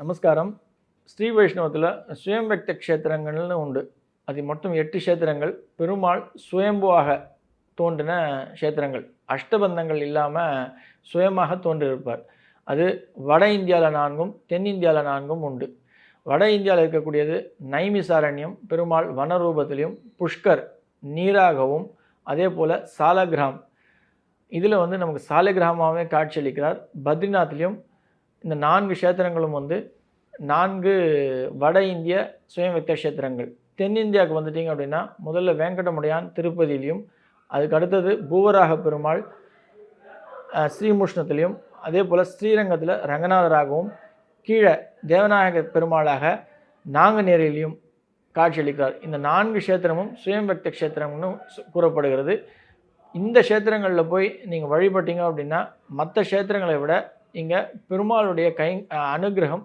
நமஸ்காரம். ஸ்ரீ வைஷ்ணவத்தில் சுயம்பக்த க்ஷேத்திரங்கள்னு உண்டு. அது மொத்தம் எட்டு க்ஷேத்திரங்கள். பெருமாள் சுயம்புவாக தோன்றின க்ஷேத்திரங்கள். அஷ்டபந்தங்கள் இல்லாமல் சுயமாக தோன்றியிருப்பார். அது வட இந்தியாவில் நான்கும் தென்னிந்தியாவில் நான்கும் உண்டு. வட இந்தியாவில் இருக்கக்கூடியது நைமிசாரண்யம் பெருமாள் வனரூபத்திலையும் புஷ்கர் நீராகவும் அதே போல் சாலகிராம். இதில் வந்து நமக்கு சாலகிராமாவே காட்சியளிக்கிறார் பத்ரிநாத்லேயும் இந்த நான்கு க்ஷேத்திரங்களும் வந்து நான்கு வட இந்திய சுயம்வெக்த க்ஷேத்திரங்கள். தென்னிந்தியாவுக்கு வந்துட்டீங்க அப்படின்னா முதல்ல வேங்கடமுடையான் திருப்பதியிலையும் அதுக்கு அடுத்தது பூவராக பெருமாள் ஸ்ரீமுஷ்ணத்துலேயும் ஸ்ரீமுஷ்ணத்திலையும் அதே போல் ஸ்ரீரங்கத்தில் ரங்கநாதராகவும் கீழே தேவநாயக பெருமாளாக நாங்குநேரிலையும் காட்சியளிக்கிறார் இந்த நான்கு க்ஷேத்திரமும் சுயம்பக்த க்ஷேத்திரம்னு சு- கூறப்படுகிறது. இந்த க்ஷேத்திரங்களில் போய் நீங்கள் வழிபட்டீங்க அப்படின்னா மற்ற க்ஷேத்திரங்களை விட இங்கே பெருமாளுடைய கை அனுகிரகம்